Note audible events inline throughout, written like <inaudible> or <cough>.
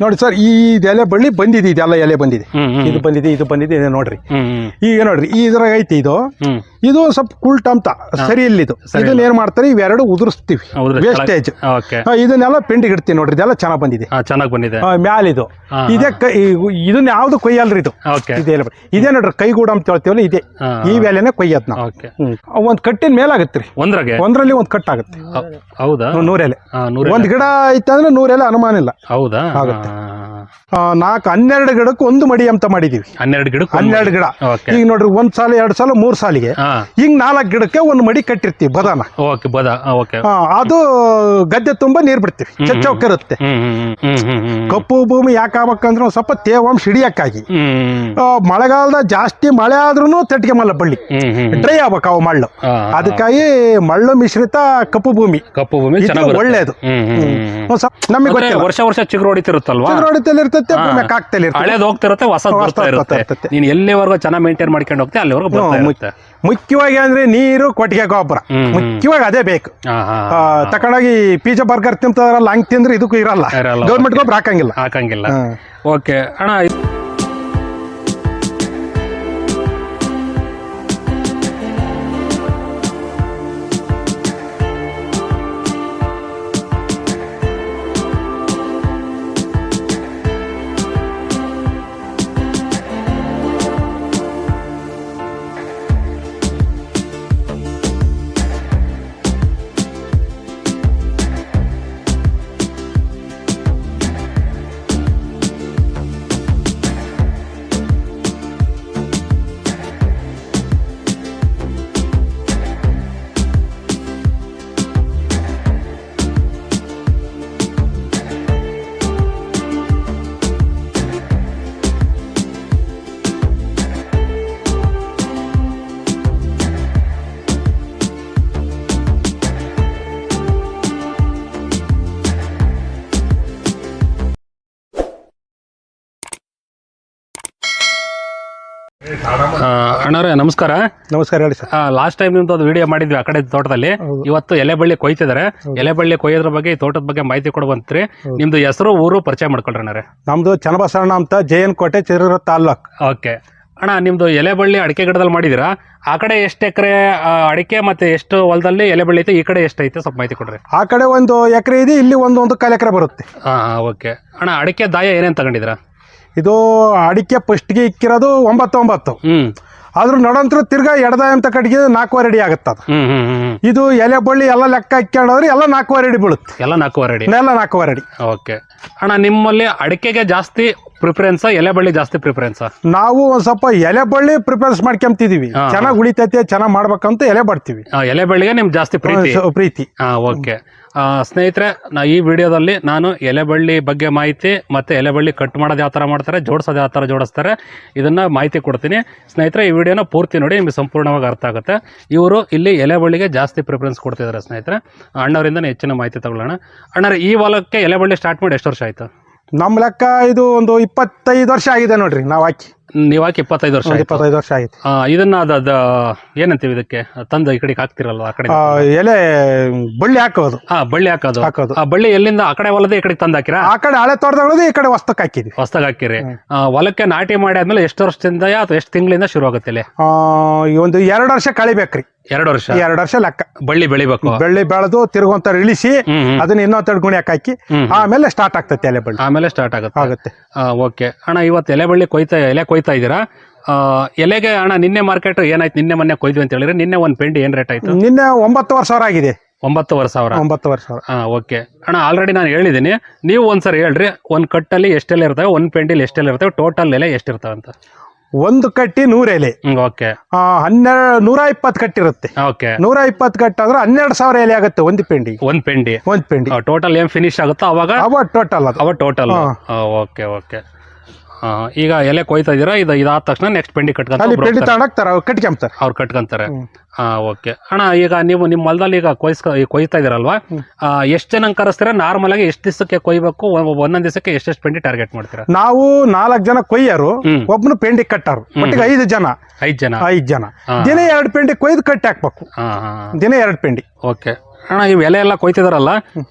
ನೋಡಿ ಸರ್ ಈ ಎಲೆ ಬಳ್ಳಿ ಬಂದಿದೆ ಇದೆಲ್ಲ ಎಲೆ ಬಂದಿದೆ. ಇದು ಬಂದಿದೆ ಇದು ಬಂದಿದೆ ಇದು ನೋಡ್ರಿ. ಈಗ ನೋಡ್ರಿ ಈ ಇದ್ರಾಗ ಐತಿ ಇದು. ಇದು ಸ್ವಲ್ಪ ಕುಲ್ಟ್ ಅಂತ ಸರಿ ಇಲ್ಲ ಇದು. ಇದನ್ನ ಏನ್ ಮಾಡ್ತಾರೆ? ಇವೆರಡು ಉದುರಿಸ್ತೀವಿ. ವೇಸ್ಟೇಜ್ ಇದನ್ನೆಲ್ಲ ಪೆಂಡಿಗೆ ಇಡ್ತೀವಿ ನೋಡ್ರಿ. ಇದೆಲ್ಲ ಚೆನ್ನಾಗ್ ಬಂದಿದೆ. ಚೆನ್ನಾಗ್ ಬಂದಿದೆ. ಮ್ಯಾಲ ಇದು. ಇದೇ ಕೈ ಇದನ್ನ ಯಾವ್ದು ಕೊಯ್ಯಲ್ರಿ ಇದು? ಇದೇ ಇದೇ ನೋಡ್ರಿ ಕೈಗೂಡ ಅಂತ ಹೇಳ್ತೀವಲ್ಲ ಇದೇ. ಈ ವ್ಯಾಲೆನೆ ಕೊಯ್ಯದ್ ನಾವು. ಒಂದ್ ಕಟ್ಟಿನ ಮೇಲಾಗತ್ತೆ ರೀ. ಒಂದ್ರಾಗೆ? ಒಂದ್ರಲ್ಲಿ ಒಂದ್ ಕಟ್ ಆಗುತ್ತೆ. ಹೌದಾ? ನೂರೆಲೆ ಒಂದ್ ಗಿಡ ಐತೆ ಅಂದ್ರೆ ನೂರೆಲೆ ಅನುಮಾನ ಇಲ್ಲ. ಹೌದಾ? ಆಗುತ್ತೆ. ಆ, ನಾಲ್ಕು ಹನ್ನೆರಡು ಗಿಡಕ್ಕೆ ಒಂದು ಮಡಿ ಅಂತ ಮಾಡಿದೀವಿ. ಹನ್ನೆರಡು ಗಿಡ ಹನ್ನೆರಡು ಗಿಡ. ಈಗ ನೋಡ್ರಿ ಒಂದ್ ಸಾಲ ಎರಡು ಸಾಲ ಮೂರ್ ಸಾಲಿಗೆ. ಹಾ ಈಗ ನಾಲ್ಕು ಗಿಡಕ್ಕೆ ಒಂದು ಮಡಿ ಕಟ್ಟಿರ್ತೀವಿ ಬದಾನ ಓಕೆ ಬದ ಓಕೆ ಅದು ಗದ್ದೆ ತುಂಬಾ ನೀರ್ ಬಿಡ್ತೀವಿ ಚಚ್ಚೌಕಿರುತ್ತೆ ಕಪ್ಪು ಭೂಮಿ ಯಾಕೆ ಆಗ್ಬೇಕಂದ್ರೆ ಒಂದ್ ಸ್ವಲ್ಪ ತೇವಾಂಶ ಹಿಡಿಯಕ್ಕಾಗಿ ಮಳೆಗಾಲದ ಜಾಸ್ತಿ ಮಳೆ ಆದ್ರೂ ತಟ್ಗೆಮಲ್ಲ ಬಳ್ಳಿ ಹ್ಮ್ ಹ್ಮ್ ಡ್ರೈ ಆಗ್ಬೇಕು ಅವು ಮಳ್ಳು ಅದಕ್ಕಾಗಿ ಮಳ್ಳು ಮಿಶ್ರಿತ ಕಪ್ಪು ಭೂಮಿ ಕಪ್ಪು ಭೂಮಿ ಒಳ್ಳೇದು ನಮಗೆ ಗೊತ್ತಿಲ್ಲ ವರ್ಷ ವರ್ಷ ಚಿಗುರು ಹೊಡಿತಿರುತ್ತಲ್ವಾ ಇರ್ತೈತೆ ಕಾಕ್ತಲ್ಲಿ ಹಳೇದು ಹೋಗ್ತಿರುತ್ತೆ ಹೊಸ ಬರ್ತಾ ಇರುತ್ತೆ. ನೀನ್ ಎಲ್ಲಿವರೆಗೂ ಚೆನ್ನಾಗಿ ಮೇಂಟೈನ್ ಮಾಡ್ಕೊಂಡು ಹೋಗ್ತೀಯ ಅಲ್ಲಿವರೆಗೂ ಬರ್ತಾ ಇರುತ್ತೆ ಮುಖ್ಯವಾಗಿ ಅಂದ್ರೆ ನೀರು ಕೊಟ್ಟಿಗೆ ಗೊಬ್ಬರ. ಮುಖ್ಯವಾಗಿ ಅದೇ ಬೇಕು. ತಕೊಂಡೋಗಿ ಪಿಜ್ಜಾ ಬರ್ಗರ್ ತಿಂತಾರಲ್ಲ ಹಂಗ್ ತಿಂದ್ರೆ ಇದಕ್ಕೂ ಇರಲ್ಲ. ಇರಲ್ಲ, ಗೌರ್ಮೆಂಟ್ ಗೊಬ್ಬರ ಹಾಕಂಗಿಲ್ಲ. ಹಾಕಂಗಿಲ್ಲ. ಓಕೆ. ಅಣ್ಣ ಅಣ್ಣವ್ರೆ ನಮಸ್ಕಾರ. ನಮಸ್ಕಾರ ಹೇಳಿ ಸರ್. ಲಾಸ್ಟ್ ಟೈಮ್ ನಿಮ್ದು ಅದು ವಿಡಿಯೋ ಮಾಡಿದ್ವಿ ಆ ಕಡೆ ತೋಟದಲ್ಲಿ. ಇವತ್ತು ಎಲೆ ಬಳ್ಳಿ ಕೊಯ್ತಿದ್ದಾರೆ. ಎಲೆ ಬಳ್ಳಿ ಕೊಯ್ಯೋದ್ರ ಬಗ್ಗೆ ಈ ತೋಟದ ಬಗ್ಗೆ ಮಾಹಿತಿ ಕೊಡುವಂತ್ರಿ ನಿಮ್ದು ಹೆಸರು ಊರು ಪರಿಚಯ ಮಾಡ್ಕೊಳ್ರಿ ಅಣ್ಣರೇ. ನಮ್ದು ಚನ್ನಬಸವಣ್ಣ ಅಂತ ಜಯನ್ ಕೋಟೆ ಚಿರೂರ ತಾಲ್ಲೂಕ್. ಓಕೆ. ಅಣ್ಣ ನಿಮ್ದು ಎಲೆ ಬಳ್ಳಿ ಅಡಿಕೆ ಗಿಡದಲ್ಲಿ ಮಾಡಿದಿರಾ ಆ ಕಡೆ ಎಷ್ಟು ಎಕರೆ ಅಡಿಕೆ ಮತ್ತೆ ಎಷ್ಟು ಹೊಲದಲ್ಲಿ ಎಲೆ ಬಳ್ಳಿ ಐತೆ? ಈ ಕಡೆ ಎಷ್ಟು ಐತೆ? ಸ್ವಲ್ಪ ಮಾಹಿತಿ ಕೊಡ್ರಿ. ಆ ಕಡೆ ಒಂದು ಎಕರೆ ಇದೆ ಇಲ್ಲಿ ಒಂದು ಒಂದು ಕಾಲು ಎಕರೆ ಬರುತ್ತೆ. ಹಾಂ ಹಾಂ ಓಕೆ. ಅಣ್ಣ ಅಡಿಕೆ ದಾಯ ಏನೇನು ತಗೊಂಡಿದ್ದೀರಾ? ಇದು ಅಡಿಕೆ ಫಸ್ಟ್ಗೆ ಇಕ್ಕಿರೋದು ಒಂಬತ್ತು ಒಂಬತ್ತು ಆದ್ರೂ ನಡಂತರ ತಿರ್ಗಾ ಎಡದ ಅಂತ ಕಡೆಗೆ ನಾಲ್ಕೂವರೆ ಅಡಿ ಆಗುತ್ತೆ ಅದು. ಇದು ಎಲೆ ಬಳ್ಳಿ ಎಲ್ಲ ಲೆಕ್ಕ ಇಕ್ಕೊಂಡ್ರೆ ಎಲ್ಲ ನಾಲ್ಕೂವರೆ ಅಡಿ ಬೀಳುತ್ತೆ. ಎಲ್ಲ ನಾಲ್ಕೂವರೆ ಅಡಿ. ಎಲ್ಲ ನಾಲ್ಕೂವರೆ ಅಡಿ. ಓಕೆ. ಅಣ್ಣ ನಿಮ್ಮಲ್ಲಿ ಅಡಿಕೆಗೆ ಜಾಸ್ತಿ ಪ್ರಿಫರೆನ್ಸಾ ಎಲೆ ಬಳ್ಳಿ ಜಾಸ್ತಿ ಪ್ರಿಫರೆನ್ಸ್ ನಾವು ಒಂದ್ ಸ್ವಲ್ಪ ಎಲೆ ಬಳ್ಳಿ ಪ್ರಿಫರೆನ್ಸ್ ಮಾಡ್ಕೊಂತಿದೀವಿ ಹಾ, ಚೆನ್ನಾಗಿ ಉಳಿತೈತೆ ಚೆನ್ನಾಗ್ ಮಾಡ್ಬೇಕಂತ ಎಲೆ ಬರ್ತೀವಿ. ಎಲೆ ಬಳ್ಳಿಗೆ ನಿಮ್ ಜಾಸ್ತಿ ಪ್ರೀತಿ. ಸ- ಪ್ರೀತಿ. ಆ ಓಕೆ. ಸ್ನೇಹಿತರೆ ನಾ ಈ ವಿಡಿಯೋದಲ್ಲಿ ನಾನು ಎಲೆ ಬಳ್ಳಿ ಬಗ್ಗೆ ಮಾಹಿತಿ ಮತ್ತು ಎಲೆ ಬಳ್ಳಿ ಕಟ್ ಮಾಡೋದು ಯಾವ ಥರ ಮಾಡ್ತಾರೆ ಜೋಡಿಸೋದು ಯಾವ ಥರ ಜೋಡಿಸ್ತಾರೆ ಇದನ್ನು ಮಾಹಿತಿ ಕೊಡ್ತೀನಿ. ಸ್ನೇಹಿತರೆ ಈ ವಿಡಿಯೋನ ಪೂರ್ತಿ ನೋಡಿ ನಿಮಗೆ ಸಂಪೂರ್ಣವಾಗಿ ಅರ್ಥ ಆಗುತ್ತೆ. ಇವರು ಇಲ್ಲಿ ಎಲೆ ಬಳ್ಳಿಗೆ ಜಾಸ್ತಿ ಪ್ರಿಫರೆನ್ಸ್ ಕೊಡ್ತಿದ್ದಾರೆ ಸ್ನೇಹಿತರೆ. ಅಣ್ಣವರಿಂದ ಹೆಚ್ಚಿನ ಮಾಹಿತಿ ತಗೊಳ್ಳೋಣ. ಅಣ್ಣರ ಈ ಹೊಲಕ್ಕೆ ಎಲೆ ಬಳ್ಳಿ ಸ್ಟಾರ್ಟ್ ಮಾಡಿ ಎಷ್ಟು ವರ್ಷ ಆಯಿತು? ನಮ್ಮ ಲೆಕ್ಕ ಇದು ಒಂದು ಇಪ್ಪತ್ತೈದು ವರ್ಷ ಆಗಿದೆ ನೋಡ್ರಿ ನಾವು ಹಾಕಿ. ನೀವು ಹಾಕಿ ಇಪ್ಪತ್ತೈದು ವರ್ಷ ಒಂದು ಆಯ್ತು. ಇಪ್ಪತ್ತೈದು ವರ್ಷ ಆಗಿದೆ. ಆ, ಇದನ್ನ ಅದ ಅದ ಏನಂತೀವಿ ಇದಕ್ಕೆ? ತಂದು ಈ ಕಡೆಗೆ ಹಾಕ್ತಿರಲ್ವ ಆ ಕಡೆ ಆ, ಎಲೆ ಬಳ್ಳಿ ಹಾಕೋದು. ಹಾ ಬಳ್ಳಿ ಹಾಕೋದು. ಹಾಕೋದು. ಆ ಬಳ್ಳಿ ಎಲ್ಲಿಂದ ಆ ಕಡೆ ಹೊಲದ ಈ ಕಡೆ ತಂದು ಹಾಕಿರ? ಆ ಕಡೆ ಹಳೆ ತೋಟದೊಳದು ಈ ಕಡೆ ವಸ್ತಕ್ಕೆ ಹಾಕಿದ್ವಿ. ಹೊಸ್ದಾಗ್ ಹಾಕಿರಿ. ಆ, ಹೊಲಕ್ಕೆ ನಾಟಿ ಮಾಡಿ ಆದ್ಮೇಲೆ ಎಷ್ಟು ವರ್ಷದಿಂದ ಅಥವಾ ಎಷ್ಟು ತಿಂಗಳಿಂದ ಶುರು ಆಗುತ್ತೆ ಇಲ್ಲಿ ಆ, ಈ ಒಂದು ಎರಡು ವರ್ಷ ಕಳಿಬೇಕ್ರಿ. ಎರಡು ವರ್ಷ? ಎರಡು ವರ್ಷ ಲೆಕ್ಕ. ಬಳ್ಳಿ ಬೆಳಿಬೇಕು? ಬೆಳ್ಳಿ ಬೆಳೆದು ತಿರುಗುವಂತ ಇಳಿಸಿ ಅದನ್ನ ಇನ್ನೊಂದ್ ಎರಡು ಗುಣಿ ಹಾಕಿ ಆಮೇಲೆ ಸ್ಟಾರ್ಟ್ ಆಗ್ತೈತೆ ಎಲೆ ಬಳ್ಳಿ. ಆಮೇಲೆ ಸ್ಟಾರ್ಟ್ ಆಗುತ್ತೆ. ಆಗುತ್ತೆ. ಓಕೆ ಅಣ್ಣ ಇವತ್ತು ಎಲೆ ಬಳ್ಳಿ ಕೊಯ್ತಾ ಎಲೆ ಕೊಯ್ತಾ ಇದ್ದೀರಾ? ಎಲೆಗೆ ಅಣ್ಣ ನಿನ್ನೆ ಮಾರ್ಕೆಟ್ ಏನಾಯ್ತು? ನಿನ್ನೆ ಮೊನ್ನೆ ಕೊಯ್ದು ಅಂತ ಹೇಳಿದ್ರೆ ನಿನ್ನೆ ಒಂದು ಪೆಂಡಿ ಏನ್ ರೇಟ್ ಆಯ್ತು? ನಿನ್ನೆ ಒಂಬತ್ತುವರೆ ಸಾವಿರ ಆಗಿದೆ. ಒಂಬತ್ತುವರೆ ಸಾವಿರ. ಒಂಬತ್ತುವರೆ ಸಾವಿರ ಹಾ ಓಕೆ ಅಣ್ಣ ಆಲ್ರೆಡಿ ನಾನು ಹೇಳಿದ್ದೀನಿ ನೀವು ಒಂದ್ಸರಿ ಹೇಳ್ರಿ ಒಂದು ಕಟ್ಟಲ್ಲಿ ಎಷ್ಟೆಲ್ಲ ಇರ್ತವೆ? ಒಂದು ಪೆಂಡಿಲಿ ಎಷ್ಟೆಲ್ಲ ಇರ್ತವೆ? ಟೋಟಲ್ ಎಲೆ ಎಷ್ಟಿರ್ತವೆ ಅಂತ. ಒಂದು ಕಟ್ಟಿ ನೂರ ಎಲೆ. ಓಕೆ ಹನ್ನೆರಡು ನೂರ ಇಪ್ಪತ್ತು ಕಟ್ಟಿರುತ್ತೆ ಓಕೆ ನೂರ ಇಪ್ಪತ್ತು ಕಟ್ಟ ಅಂದ್ರೆ ಹನ್ನೆರಡು ಸಾವಿರ ಎಲೆ ಆಗುತ್ತೆ ಒಂದು ಪೆಂಡಿ. ಒಂದ್ ಪೆಂಡಿ. ಒಂದ್ ಪೆಂಡಿ. ಟೋಟಲ್ ಏನ್ ಫಿನಿಶ್ ಆಗುತ್ತೋ ಅವಾಗ? ಅವ ಟೋಟಲ್ ಅದು. ಅವ ಟೋಟಲ್ ಓಕೆ ಓಕೆ ಈಗ ಎಲೆ ಕೊಯ್ತಾ ಇದೀರಾ ಇದು ಇದಾದ ತಕ್ಷಣ ನೆಕ್ಸ್ಟ್ ಪೆಂಡಿ ಕಟ್ಕೊಂತಾರೆ. ಅವ್ರು ಕಟ್ಕೊಂತಾರೆ. ಅವ್ರು ಕಟ್ಕೊಂತಾರೆ ಓಕೆ. ಅಣ್ಣ ಈಗ ನೀವು ನಿಮ್ಮ ಹೊಲದಲ್ಲಿ ಈಗ ಕೊಯ್ಸ್ಕ ಈ ಕೊಯ್ತಾ ಇದೀರಲ್ವಾ ಎಷ್ಟು ಜನ ಕರೆಸ್ತೀರಾ? ನಾರ್ಮಲ್ ಆಗಿ ಎಷ್ಟು ದಿವಸಕ್ಕೆ ಕೊಯ್ಬೇಕು? ಒ- ಒಂದೊಂದ್ ದಿವಸಕ್ಕೆ ಎಷ್ಟೆಷ್ಟು ಪೆಂಡಿ ಟಾರ್ಗೆಟ್ ಮಾಡ್ತೀರಾ? ನಾವು ನಾಲ್ಕು ಜನ ಕೊಯ್ಯರು ಹ್ಮ್. ಒಬ್ನು ಪೆಂಡಿ ಕಟ್ಟಾರು. ಒಟ್ಟಿಗೆ ಐದು ಜನ. ಐದು ಜನ. ಐದು ಜನ. ಹಾ. ದಿನ ಎರಡು ಪೆಂಡಿ ಕೊಯ್ದು ಕಟ್ಟಿ ಹಾಕ್ಬೇಕು. ಹಾ ಹಾ. ದಿನ ಎರಡು ಪೆಂಡಿ. ಓಕೆ. ಅಣ್ಣ ಇವ್ ಎಲೆ ಎಲ್ಲ ಕೊಯ್ತಿದಾರಲ್ಲ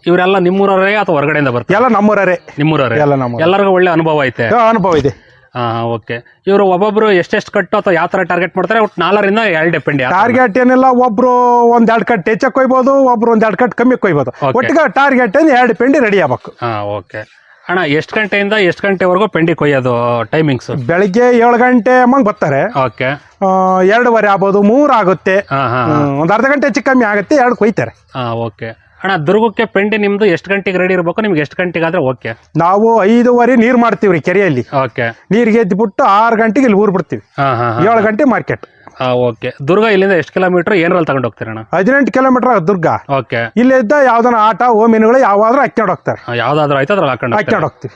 ಇವರೆಲ್ಲ ನಿಮ್ಮೂರವರೇ ಅಥವಾ ಹೊರಗಡೆಯಿಂದ ಬರ್ತಾರೆ? ಎಲ್ಲ ನಮ್ಮೂರೇ ನಿಮ್ಮೂರವರೇ ಎಲ್ಲ ನಮ್ಮ ಎಲ್ಲರಿಗೂ ಒಳ್ಳೆ ಅನುಭವ ಐತೆ? ಅನುಭವ ಇದೆ. ಹಾ ಓಕೆ. ಇವರು ಒಬ್ಬೊಬ್ರು ಎಷ್ಟೆಷ್ಟು ಕಟ್ಟು ಅಥವಾ ಯಾವ ತರ ಟಾರ್ಗೆಟ್ ಮಾಡ್ತಾರೆ? ಒಟ್ಟು ನಾಲ್ಕರಿಂದ ಎರಡು ಡಿಪೆಂಡ್ ಟಾರ್ಗೆಟ್ ಏನಿಲ್ಲ ಒಬ್ರು ಒಂದ್ ಎರಡು ಕಟ್ ಹೆಚ್ಚಕ್ಕೆ ಕೊಯ್ಬೋದು ಒಬ್ರು ಒಂದ್ ಎರಡು ಕಟ್ ಕಮ್ಮಿ ಕೊಯ್ಬೋದು. ಒಟ್ಟಿಗೆ ಟಾರ್ಗೆಟ್ ಎರಡು ಪೆಂಡಿ ರೆಡಿ ಆಗ್ಬೇಕು. ಹಾ ಓಕೆ. ಅಣ್ಣ ಎಷ್ಟು ಗಂಟೆಯಿಂದ ಎಷ್ಟು ಗಂಟೆವರೆಗೂ ಪೆಂಡಿ ಕೊಯ್ಯೋದು ಟೈಮಿಂಗ್ಸ್ ಬೆಳಿಗ್ಗೆ ಏಳು ಗಂಟೆ ಅಮ್ಮ ಬರ್ತಾರೆ. ಓಕೆ. ಎರಡುವರೆ ಆಗ್ಬೋದು ಮೂರು ಆಗುತ್ತೆ. ಒಂದು ಹಾ ಅರ್ಧ ಗಂಟೆ ಹೆಚ್ಚು ಕಮ್ಮಿ ಆಗುತ್ತೆ ಎರಡು ಕೊಯ್ತಾರೆ. ಹಾಂ ಓಕೆ. ಅಣ್ಣ ದುರ್ಗಕ್ಕೆ ಪೆಂಡಿ ನಿಮ್ದು ಎಷ್ಟು ಗಂಟೆಗೆ ರೆಡಿ ಇರಬೇಕು? ನಿಮ್ಗೆ ಎಷ್ಟು ಗಂಟೆಗೆ ಆದ್ರೆ ಓಕೆ. ನಾವು ಐದುವರೆ ನೀರು ಮಾಡ್ತೀವ್ರಿ ಕೆರೆಯಲ್ಲಿ. ಓಕೆ. ನೀರಿಗೆ ಎದ್ಬಿಟ್ಟು ಆರು ಗಂಟೆಗೆ ಇಲ್ಲಿ ಊರ್ ಬಿಡ್ತೀವಿ. ಹಾಂ ಹಾ. ಏಳು ಗಂಟೆ ಮಾರ್ಕೆಟ್. ಹಾ ಓಕೆ. ದುರ್ಗ ಇಲ್ಲಿಂದ ಎಷ್ಟು ಕಿಲೋಮೀಟರ್ ಏನ್ರಲ್ಲಿ ತಗೊಂಡು ಹೋಗ್ತೀರಣ್ಣ? ಹದಿನೆಂಟು ಕಿಲೋಮೀಟರ್ ದುರ್ಗ. ಓಕೆ. ಇಲ್ಲಿದ್ದ ಯಾವ್ದನ ಆಟ ಓ ಮೀನುಗಳು ಯಾವಾದ್ರೂ ಹಾಕ್ಕೊಂಡು ಹೋಗ್ತಾರೆ. ಯಾವ್ದಾದ್ರು ಆಯ್ತು ಅದ್ರಲ್ಲಿ ಹಾಕೊಂಡು? ಹಾಕ್ಕೊಂಡು ಹೋಗ್ತೀವಿ.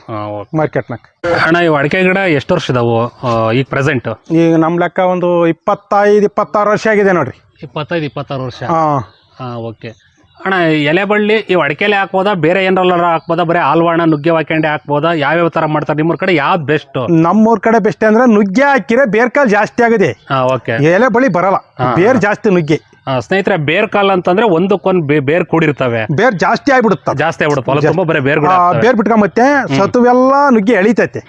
ಮಾರ್ಕೆಟ್ನಾಗ ಅಣ್ಣ ಈ ಅಡಿಕೆ ಗಿಡ ಎಷ್ಟು ವರ್ಷ ಇದಾವು ಈಗ ಪ್ರೆಸೆಂಟ್ ಈಗ ನಮ್ಮ ಲೆಕ್ಕ ಒಂದು ಇಪ್ಪತ್ತೈದು ಇಪ್ಪತ್ತಾರು ವರ್ಷ ಆಗಿದೆ ನೋಡ್ರಿ. ಇಪ್ಪತ್ತೈದು ಇಪ್ಪತ್ತಾರು ವರ್ಷ. ಹಾಂ. ಹಾಂ ಓಕೆ. ಅಣ್ಣ ಎಲೆ ಬಳ್ಳಿ ಇವು ಅಡಿಕೆಲೆ ಹಾಕ್ಬೋದಾ? ಬೇರೆ ಏನಾರ ಹಾಕ್ಬೋದಾ? ಬರೀ ಆಲ್ವಾಣ ನುಗ್ಗೆ ಹಾಕೊಂಡೆ ಹಾಕ್ಬೋದಾ? ಯಾವ್ಯಾವ ಥರ ಮಾಡ್ತಾರೆ? ನಿಮ್ಮೂರ ಕಡೆ ಯಾವ್ದು ಬೆಸ್ಟ್ ನಮ್ಮೂರ್ ಕಡೆ ಬೆಸ್ಟ್ ಅಂದ್ರೆ ನುಗ್ಗೆ ಹಾಕಿದ್ರೆ ಬೇರ್ಕಾಲ್ ಜಾಸ್ತಿ ಆಗಿದೆ. ಓಕೆ ಎಲೆ ಬಳ್ಳಿ ಬರಲ್ಲ. ಬೇರ್ ಜಾಸ್ತಿ ನುಗ್ಗೆ. ಸ್ನೇಹಿತರೆ ಬೇರ್ ಕಾಲ್ ಅಂತಂದ್ರೆ ಒಂದಕ್ಕೊಂದು ಬೇರ್ ಕೂಡಿರ್ತವೆ. ಬೇರ್ ಜಾಸ್ತಿ ಆಗ್ಬಿಡುತ್ತೆ ಜಾಸ್ತಿ ಆಗ್ಬಿಡುತ್ತೆ ಹೊಲ ತುಂಬ ಬರೀ ಬೇರ್ ಬೇರ್ ಬಿಟ್ಕೊಂಬತ್ತೆ ಸತುವೆಲ್ಲ ನುಗ್ಗಿ ಎಳಿತೈತೆ.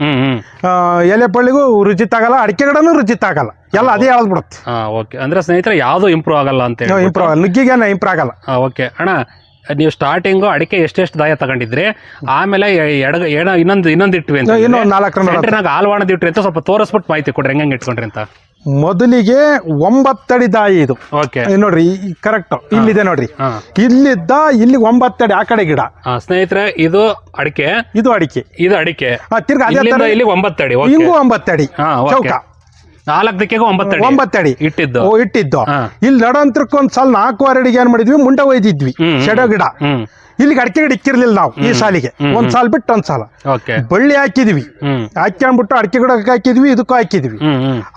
ಎಲೆ ಪಳ್ಳಿಗೂ ರುಚಿ ತಾಗಲ್ಲ ಅಡಿಕೆ ಗಿಡನೂ ರುಚಿ ತಾಗಲ್ಲ ಎಲ್ಲ ಅದೇ ಹೇಳ್ಬಿಡುತ್ತೆ. ಓಕೆ. ಅಂದ್ರೆ ಸ್ನೇಹಿತರೆ ಯಾವುದು ಇಂಪ್ರೂವ್ ಆಗಲ್ಲ ಅಂತ ಹೇಳಿ ಇಂಪ್ರೂವ್ ನುಗ್ಗಿಗೆ ಇಂಪ್ರೂವ್ ಆಗಲ್ಲ. ಓಕೆ. ಅಣ್ಣ ನೀವು ಸ್ಟಾರ್ಟಿಂಗು ಅಡಿಕೆ ಎಷ್ಟೆಷ್ಟು ದಾಯ ತಗೊಂಡಿದ್ರಿ? ಆಮೇಲೆ ಎಡಗ ಎಡ ಇನ್ನೊಂದು ಇನ್ನೊಂದು ಇಟ್ವಿ ಅಂತ ಹಾಲ್ವಾಣದ ಇಟ್ರಿ ಅಂತ ಸ್ವಲ್ಪ ತೋರಿಸ್ಬಿಟ್ಟು ಮಾಹಿತಿ ಕೊಡ್ರಿ. ಹೆಂಗೆ ಇಟ್ಕೊಂಡ್ರಿ ಅಂತ. ಮೊದಲಿಗೆ ಒಂಬತ್ತಡಿ ದಾಯಿ ಇದು. ಓಕೆ ನೋಡ್ರಿ ಕರೆಕ್ಟ್ ಇಲ್ಲಿದೆ ನೋಡ್ರಿ. ಇಲ್ಲಿದ್ದ ಇಲ್ಲಿ ಒಂಬತ್ತಡಿ ಆ ಕಡೆ ಗಿಡ. ಸ್ನೇಹಿತರೆ ಇದು ಅಡಿಕೆ? ಇದು ಅಡಿಕೆ. ಇದು ಅಡಿಕೆ. ಆ, ತಿರ್ಗಾ ಅದೇ ಇಲ್ಲಿಂದ ತರ ಇಲ್ಲಿ ಒಂಬತ್ತಡಿ ಹಿಂಗೂ ಒಂಬತ್ತಡಿ. ಚೌಕ. ನಾಲ್ಕು ದಿಕ್ಕಿಗೂ ಒಂಬತ್ತಡಿ. ಒಂಬತ್ತಡಿ. ಇಟ್ಟಿದ್ದು. ಓ ಇಟ್ಟಿದ್ದು. ಇಲ್ಲಿ ನಡಂತರಕ್ಕೊಂದ್ ಒಂದ್ ಸಲ ನಾಲ್ಕೂವರೆ ಅಡಿಗೆ ಏನ್ ಮಾಡಿದ್ವಿ? ಮುಂಡ ಒಯ್ದಿದ್ವಿ. ಶೆಡೋ ಗಿಡ. ಇಲ್ಲಿಗೆ ಅಡಿಕೆ ಗಿಡ ಇಕ್ಕಿರ್ಲಿಲ್ಲ ನಾವು ಈ ಸಾಲಿಗೆ. ಒಂದ್ ಸಾಲ್ ಬಿಟ್ಟು ಒಂದ್ ಸಾಲ. ಬಳ್ಳಿ ಹಾಕಿದ್ವಿ. ಹಾಕ್ಕೊಂಡ್ಬಿಟ್ಟು ಅಡಿಕೆ ಗಿಡಕ್ಕೆ ಹಾಕಿದ್ವಿ ಇದಕ್ಕೂ ಹಾಕಿದ್ವಿ.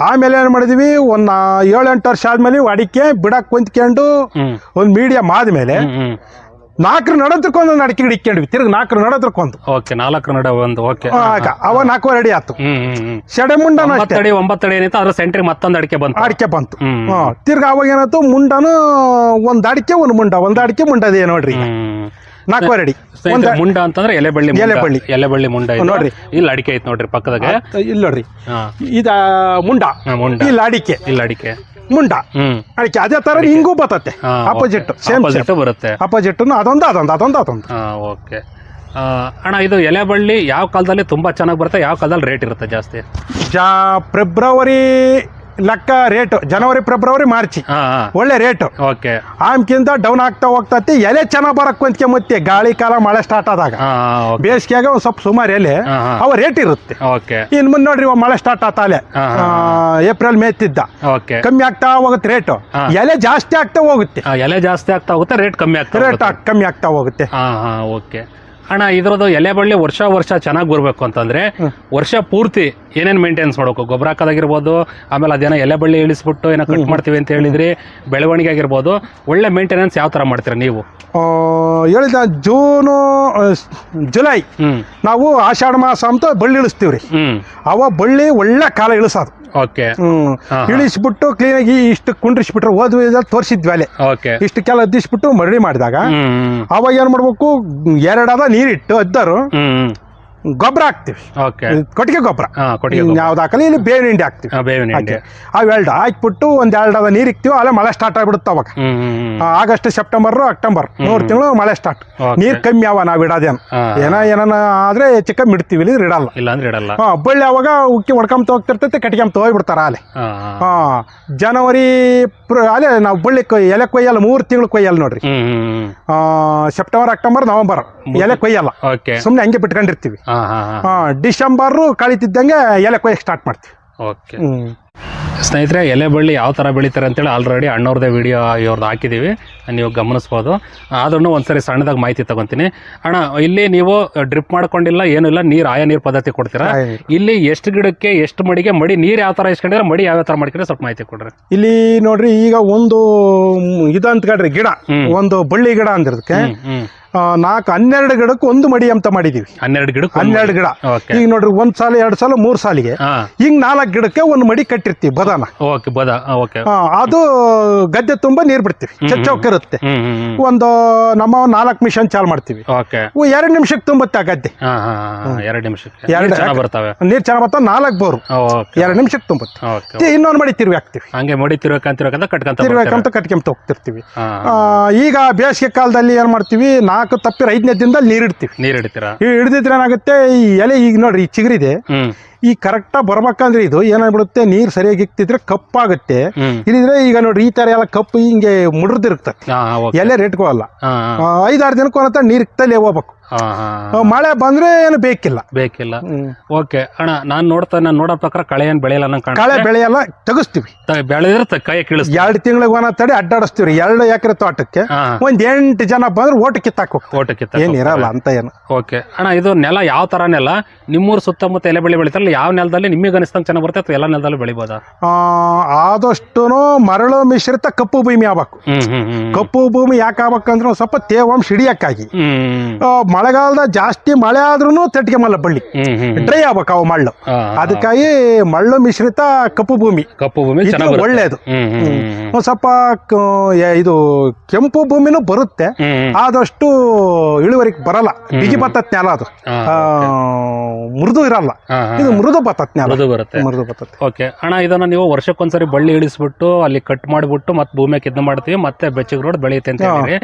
ಆಮೇಲೆ ಏನ್ ಮಾಡಿದ್ವಿ? ಒಂದ್ ಏಳೆಂಟು ವರ್ಷ ಆದ್ಮೇಲೆ ಅಡಿಕೆ ಬಿಡಕ್ ಕುಂತ್ಕೊಂಡು ಒಂದ್ ಮೀಡಿಯಂ ಆದ್ಮೇಲೆ ನಾಲ್ಕರ ನಡತ್ರಕ್ಕೊಂದು ಒಂದು ಅಡಿಕೆ ಗಿಡ ಇಕ್ಕೊಂಡ್ವಿ ತಿರ್ಗಿ ನಾಲ್ಕರ ನಡತ್ರಕ್ಕೊಂದು ಓಕೆ ನಾಲ್ಕು ನಡೆ ಒಂದು ಓಕೆ. ಆಗ. ಅವ ನಾಲ್ಕು ಅಡಿ ಆತು. ಶೆಡೆ ಮುಂಡನ ಅಷ್ಟೇ. ಒಂಬತ್ತಡಿ ಒಂಬತ್ತಡಿ ಏನಿತ್ತು ಅದ್ರ ಸೆಂಟ್ರಿ ಮತ್ತೊಂದು ಅಡಿಕೆ ಬಂತು. ಅಡಿಕೆ ಬಂತು. ತಿರ್ಗ ಅವಾಗ ಏನಾಯ್ತು ಮುಂಡನು ಒಂದ್ ಅಡಿಕೆ ಒಂದ್ ಮುಂಡ ಒಂದ್ ಅಡಿಕೆ ಮುಂಡದೇ ನೋಡ್ರಿ ನಾಲ್ಕೂವರೆ ಅಡಿ ಸ್ನೇಹಿತರೆ, ಮುಂಡ ಅಂತಂದ್ರೆ ಎಲೆ ಬಳ್ಳಿ ಮುಂಡ. ಎಲೆ ಬಳ್ಳಿ. ಎಲೆ ಬಳ್ಳಿ ಮುಂಡ ಇದು. ನೋಡ್ರಿ. ಇಲ್ಲಿ ಅಡಿಕೆ ಐತೆ ನೋಡ್ರಿ ಪಕ್ಕದಾಗ. ಇಲ್ಲ ನೋಡ್ರಿ. ಇದ ಮುಂಡ. ಹಾ, ಮುಂಡ. ಇಲ್ಲ ಅಡಿಕೆ. ಇಲ್ಲ ಅಡಿಕೆ. ಮುಂಡ. ಹ್ಮ್. ಅಡಿಕೆ. ಅದೇ ತರ ಹಿಂಗೂ ಬರ್ತತೆ. ಹಾ, ಅಪೋಸಿಟ್ ಸೇಮ್ ಆಪೋಸಿಟ್ ಬರುತ್ತೆ. ಅಪೋಸಿಟ್ ಅದೊಂದು ಅದೊಂದು ಅದೊಂದು ಅದೊಂದು. ಹಾ ಓಕೆ. ಅಣ್ಣ ಇದು ಎಲೆ ಬಳ್ಳಿ ಯಾವ ಕಾಲದಲ್ಲಿ ತುಂಬಾ ಚೆನ್ನಾಗಿ ಬರುತ್ತೆ? ಯಾವ ಕಾಲದಲ್ಲಿ ರೇಟ್ ಇರುತ್ತೆ ಜಾಸ್ತಿ? ಜಾ ಫೆಬ್ರವರಿ ಲೆಕ್ಕ ರೇಟ್ ಜನವರಿ ಫೆಬ್ರವರಿ ಮಾರ್ಚ್. ಒಳ್ಳೆ ರೇಟ್. ಓಕೆ. ಆಮ್ಕಿಂತ ಡೌನ್ ಆಗ್ತಾ ಹೋಗ್ತತಿ ಎಲೆ ಚೆನ್ನಾಗಿ ಬರಕ್ ಕುಂತ್ಕೆ ಮತ್ತೆ ಗಾಳಿ ಕಾಲ ಮಳೆ ಸ್ಟಾರ್ಟ್ ಆದಾಗ. ಬೇಸಿಗೆಗೆ ಬೇಸಿಗೆಯಾಗ ಒಂದ್ ಸ್ವಲ್ಪ ಸುಮಾರು ಎಲೆ ಅವ ರೇಟ್ ಇರುತ್ತೆ. ಓಕೆ. ಇನ್ ಮುಂದೆ ನೋಡ್ರಿ ಮಳೆ ಸ್ಟಾರ್ಟ್ ಆತ ಅಲೆ. ಆ, ಏಪ್ರಿಲ್ ಮೇ ತಿದ್ದ. ಓಕೆ. ಕಮ್ಮಿ ಆಗ್ತಾ ಹೋಗುತ್ತೆ ರೇಟ್ ಎಲೆ ಜಾಸ್ತಿ ಆಗ್ತಾ ಹೋಗುತ್ತೆ. ಎಲೆ ಜಾಸ್ತಿ ಆಗ್ತಾ ಹೋಗುತ್ತೆ ರೇಟ್ ಕಮ್ಮಿ ಆಗ್ತಾ ರೇಟ್ ಕಮ್ಮಿ ಆಗ್ತಾ ಹೋಗುತ್ತೆ. ಓಕೆ. ಅಣ್ಣ ಇದ್ರದ್ದು ಎಲೆ ಬಳ್ಳಿ ವರ್ಷ ವರ್ಷ ಚೆನ್ನಾಗಿ ಬರಬೇಕು ಅಂತಂದ್ರೆ ವರ್ಷ ಪೂರ್ತಿ ಏನೇನು ಮೇಂಟೆನೆನ್ಸ್ ಮಾಡಬೇಕು? ಗೊಬ್ಬರ ಹಾಕೋದಾಗಿರ್ಬೋದು ಆಮೇಲೆ ಅದೇನೋ ಎಲೆ ಬಳ್ಳಿ ಇಳಿಸ್ಬಿಟ್ಟು ಏನೋ ಕಟ್ ಮಾಡ್ತೀವಿ ಅಂತ ಹೇಳಿದ್ರಿ ಬೆಳವಣಿಗೆ ಆಗಿರ್ಬೋದು. ಒಳ್ಳೆ ಮೇಂಟೆನೆನ್ಸ್ ಯಾವ ಥರ ಮಾಡ್ತೀರಾ ನೀವು? ಹೇಳಿದ ಜೂನು ಜುಲೈ ನಾವು ಆಷಾಢ ಮಾಸ ಅಂತ ಬಳ್ಳಿ ಇಳಿಸ್ತೀವ್ರಿ. ಅವ ಬಳ್ಳಿ ಒಳ್ಳೆ ಕಾಲ ಇಳಿಸೋದು. Okay hmm. ಇಳಿಸ್ಬಿಟ್ಟು ಕ್ಲೀನ್ ಕ್ಲೀನಾಗಿ ಇಷ್ಟು ಕುಂಡ್ರಿಸ್ಬಿಟ್ರೆ ಓದುವ ತೋರಿಸಿದ್ವಿ ಅಲೆ ಓಕೆ ಇಷ್ಟು ಕೆಲ ಅದ್ದಿಸ್ಬಿಟ್ಟು ಮರಳಿ ಮಾಡಿದಾಗ ಅವಾಗ ಏನ್ ಮಾಡ್ಬೇಕು ಎರಡಾದ ನೀರಿಟ್ಟು ಅದ್ದರು. ಗೊಬ್ಬರ ಹಾಕ್ತಿವಿ. ಓಕೆ ಕೊಟ್ಟಿಗೆ ಗೊಬ್ಬರ. ಯಾವ್ದು ಹಾಕಲಿ ಇಲ್ಲಿ ಬೇವಿನ ಹಿಂಡಿ ಹಾಕ್ತಿವಿ. ಬೇವಿನ ಹಿಂಡಿ. ಎಲ್ಡ ಹಾಕ್ಬಿಟ್ಟು ಒಂದ್ ಎರಡದ ನೀರು ಇಕ್ತಿವಿ ಅಲ್ಲ ಮಳೆ ಸ್ಟಾರ್ಟ್ ಆಗ್ಬಿಡುತ್ತೆ ಅವಾಗ. ಆಗಸ್ಟ್ ಸೆಪ್ಟೆಂಬರ್ ಅಕ್ಟೋಬರ್ ಮೂರು ತಿಂಗಳು ಮಳೆ ಸ್ಟಾರ್ಟ್ ನೀರು ಕಮ್ಮಿ ಅವ ನಾವ್ ಇಡೋದೇನು ಏನ? ಏನನ ಆದ್ರೆ ಹೆಚ್ಚು ಕಮ್ಮಿ ಇಡ್ತೀವಿ ಇಲ್ಲಿ ಇಡಲ್ಲ. ಇಲ್ಲ ಅಂದ್ರೆ ಇಡಲ್ಲ. ಹಾ ಬಳ್ಳಿ ಅವಾಗ ಉಕ್ಕಿ ಹೊಡ್ಕೊಂತ ಹೋಗ್ತಿರ್ತೈತೆ ಕಟ್ಕೊಂತ ಹೋಗ್ಬಿಡ್ತಾರ ಅಲ್ಲಿ. ಹಾ ಜನವರಿ ಅಲ್ಲೇ ನಾವು ಬಳ್ಳಿ ಕೊಯ್ ಎಲೆ ಕೊಯ್ಯಲ್ಲ ಮೂರು ತಿಂಗಳು ಕೊಯ್ಯಲ್ಲ ನೋಡ್ರಿ. September October November. ಎಲೆ ಕೊಯ್ಯಲ್ಲ. ಸುಮ್ನೆ ಸುಮ್ಮನೆ ಹಂಗೆ ಬಿಟ್ಕೊಂಡಿರ್ತೀವಿ. ಡಿಸೆಂಬರ್ ಕಳೀತಿದ್ದಂಗೆ ಎಲೆ ಕೊಯ್ಯಕ್ಕೆ ಸ್ಟಾರ್ಟ್ ಮಾಡ್ತೀವಿ ಓಕೆ ಸ್ನೇಹಿತರೆ ಎಲೆ ಬಳ್ಳಿ ಯಾವ ಥರ ಬೆಳೀತಾರೆ ಅಂತೇಳಿ ಆಲ್ರೆಡಿ ಅಣ್ಣವ್ರದ್ದೇ ವಿಡಿಯೋ ಇವ್ರದ್ದು ಹಾಕಿದ್ದೀವಿ ನೀವು ಗಮನಿಸ್ಬೋದು. ಆದ್ರೂ ಒಂದ್ಸರಿ ಸಣ್ಣದಾಗಿ ಮಾಹಿತಿ ತಗೊತೀನಿ. ಅಣ್ಣ ಇಲ್ಲಿ ನೀವು ಡ್ರಿಪ್ ಮಾಡ್ಕೊಂಡಿಲ್ಲ ಏನಿಲ್ಲ ಇಲ್ಲ ನೀರು ಆಯಾ ನೀರು ಪದ್ಧತಿ ಕೊಡ್ತೀರಾ? ಇಲ್ಲಿ ಎಷ್ಟು ಗಿಡಕ್ಕೆ ಎಷ್ಟು ಮಡಿಗೆ ಮಡಿ ನೀರು ಯಾವ ಥರ ಇಸ್ಕೊಂಡಿದ್ರೆ ಮಡಿ ಯಾವ ಥರ ಮಾಡ್ಕೊಂಡ್ರೆ ಸ್ವಲ್ಪ ಮಾಹಿತಿ ಕೊಡ್ರಿ. ಇಲ್ಲಿ ನೋಡ್ರಿ ಈಗ ಒಂದು ಇದಂತ ಇದು ಅಂತ್ಕೊಳ್ರಿ ಗಿಡ. ಒಂದು ಬಳ್ಳಿ ಗಿಡ ಅಂದಿರೋದಕ್ಕೆ ನಾಲ್ಕು ಹನ್ನೆರಡು ಗಿಡಕ್ಕೆ ಒಂದು ಮಡಿ ಅಂತ ಮಾಡಿದೀವಿ. ಹನ್ನೆರಡು ಗಿಡ ಹನ್ನೆರಡು ಗಿಡ. ಈಗ ನೋಡ್ರಿ ಒಂದ್ ಸಾಲ ಎರಡು ಸಾಲ ಮೂರ್ ಸಾಲಿಗೆ. ಹಿಂಗ್ ಈಗ ನಾಲ್ಕು ಗಿಡಕ್ಕೆ ಒಂದು ಮಡಿ ಕಟ್ಟಿ ಇಟ್ಟಿರ್ತೀವಿ ಬದಾನ ಓಕೆ ಬದ ಓಕೆ. ಆ, ಅದು ಗದ್ದೆ ತುಂಬಾ ನೀರ್ ಬಿಡ್ತೀವಿ ಹ್ಮ್ ಹ್ಮ್ ಹ್ಮ್ ಒಂದು ನಮ್ಮ ನಾಲ್ಕು ಮಿಷನ್ ಚಾಲು ಮಾಡ್ತೀವಿ. ಓಕೆ. ಇವು ಎರಡು ನಿಮಿಷಕ್ಕೆ ತುಂಬುತ್ತೆ ಆ ಗದ್ದೆ. ಹಾ ಹಾ ಹಾ ಎರಡು ನಿಮಿಷಕ್ಕೆ. ಎರಡು- ನೀರ್ ಚೆನ್ನಾಗ್ ಬರ್ತವೆ? ನೀರು ಚೆನ್ನಾಗಿ ಬರ್ತಾವೆ ನಾಲ್ಕು ಬೋರು. ಓಕೆ. ಎರಡು ನಿಮಿಷಕ್ಕೆ ತುಂಬುತ್ತೆ. ಓಕೆ ಇನ್ನೊಂದು ಮಾಡಿ ತಿರುವಿ ಹಾಕ್ತಿವಿ. ಹಂಗೆ ಮಡಿ ತಿರ್ಬೇಕಂತ ತಿರ್ಬೇಕಂತ ಕಟ್ಕಂತ ತಿರ್ಬೇಕಂತ ಕಟ್ಕೊಂತ ಹೋಗ್ತಿರ್ತೀವಿ. ಹಾ ಆ, ಈಗ ಬೇಸಿಗೆ ಕಾಲದಲ್ಲಿ ಏನ್ ಮಾಡ್ತೀವಿ ನಾಲ್ಕು ತಪ್ಪಿರ ಐದನೇ ದಿನದಲ್ಲಿ ನೀರ್ ಇಡ್ತೀವಿ. ನೀರ್ ಹಿಡಿತೀರಾ ಹಿಡಿದ್ರೆ ಹಿಡಿದಿದ್ರೆ ಏನಾಗುತ್ತೆ ಈ ಎಲೆ ಈಗ ನೋಡ್ರಿ ಈ ಚಿಗುರಿದೆ. ಹ್ಮ್. ಈ ಕರೆಕ್ಟಾಗಿ ಬರ್ಬೇಕಂದ್ರೆ ಇದು ಏನಾಗ್ಬಿಡುತ್ತೆ? ನೀರು ಸರಿಯಾಗಿ ಇಕ್ತಿದ್ರೆ ಕಪ್ಪಾಗುತ್ತೆ. ಇಲ್ಲಿದ್ರೆ ಈಗ ನೋಡ್ರಿ ಈ ತರ ಎಲ್ಲ ಕಪ್ಪು ಹಿಂಗೆ ಮುಡ್ರದಿರುತ್ತೆ ಎಲ್ಲ ಓಕೆ. ಅಲ್ಲ. ಐದಾರು ದಿನಕ್ಕೆ ಅಂತ ನೀರು ಇಕ್ತಲೇ ಹೋಗ್ಬೇಕು. ಮಳೆ ಬಂದ್ರೆ ಏನು ಬೇಕಿಲ್ಲ. ಬೇಕಿಲ್ಲ. ಓಕೆ ಅಣ್ಣ ನಾನ್ ನೋಡ್ತಾ ನಾನು ನೋಡೋ ಪ್ರಕಾರ ಕಳೆ ಏನ್ ಬೆಳೆಯಲ್ಲ ನಂಗೆ ಕಳೆ ಬೆಳೆಯಲ್ಲ ತೆಗಿಸ್ತೀವಿ. ಬೆಳೆದ್ರೆ ಕೈ ಕಿಳಿಸ್ ಎರಡು ತಿಂಗಳಿಗೆ ಒಂದ್ ತಡಿ ಅಡ್ಡಾಡಿಸ್ತೀವಿ ಎರಡು ಎಕರೆ ತೋಟಕ್ಕೆ ಒಂದ್ ಎಂಟು ಜನ ಬಂದ್ರೆ ಓಟ ಕಿತ್ತಾಕ್ ಓಟ ಕಿತ್ತ ಏನ್ ಇರಲ್ಲ ಅಂತ ಏನು. ಓಕೆ ಅಣ್ಣ ಇದು ನೆಲ ಯಾವ ತರ ನೆಲ ನಿಮ್ಮೂರು ಸುತ್ತಮುತ್ತ ಎಲೆ ಬೆಳೆ ಬೆಳಿತಾರಲ್ಲ ಯಾವ ನೆಲದಲ್ಲಿ ನಿಮಗೆ ಅನಿಸ್ತಂಗೆ ಚೆನ್ನಾಗಿ ಬರುತ್ತೆ ಅಥವಾ ಎಲ್ಲ ನೆಲದಲ್ಲಿ ಬೆಳಿಬೋದಾ? ಆ, ಆದಷ್ಟು ಮರಳು ಮಿಶ್ರಿತ ಕಪ್ಪು ಭೂಮಿ ಆಗ್ಬೇಕು. ಕಪ್ಪು ಭೂಮಿ ಯಾಕೆ ಆಗ್ಬೇಕಂದ್ರೆ ಸ್ವಲ್ಪ ತೇವಾಂಶ ಹಿಡಿಯಕ್ಕಾಗಿ. ಮಳೆಗಾಲದ ಜಾಸ್ತಿ ಮಳೆ ಆದ್ರೂ ತಟ್ಗೆಮಲ್ಲ ಬಳ್ಳಿ. ಹ್ಮ್ ಹ್ಮ್ ಹ್ಮ್. ಡ್ರೈ ಆಗ್ಬೇಕು ಅವು ಮಳ್ಳು. ಅದಕ್ಕಾಗಿ ಮಳ್ಳು ಮಿಶ್ರಿತ ಕಪ್ಪು ಭೂಮಿ. ಕಪ್ಪು ಭೂಮಿ ಒಳ್ಳೇದು. ಒಂದ್ ಸ್ವಲ್ಪ ಇದು ಕೆಂಪು ಭೂಮಿನೂ ಬರುತ್ತೆ. ಆದಷ್ಟು ಇಳುವರಿ ಬರಲ್ಲ. ಬಿಗಿ ಬತ್ತತ್ ನೆಲ ಅದು. ಆ, ಮೃದು ಇರಲ್ಲ. ಇದು ಮೃದು ಬತ್ತತ್ ನೆಲ ಮೃದು ಬರುತ್ತೆ. ಮೃದು ಬತ್ತತ್ ಓಕೆ. ಅಣ್ಣ ಇದನ್ನ ನೀವು ವರ್ಷಕ್ಕೊಂದ್ಸರಿ ಬಳ್ಳಿ ಇಳಿಸ್ಬಿಟ್ಟು ಅಲ್ಲಿ ಕಟ್ ಮಾಡಿಬಿಟ್ಟು ಮತ್ತೆ ಭೂಮಿಗೆ ಇದ್ ಮಾಡ್ತೀವಿ ಮತ್ತೆ ಬೆಚ್ಚಗೆ ರೋಡ್ ಬೆಳೆಯುತ್ತೆ ಅಂತ ಹೇಳಿರಿ. ಆ,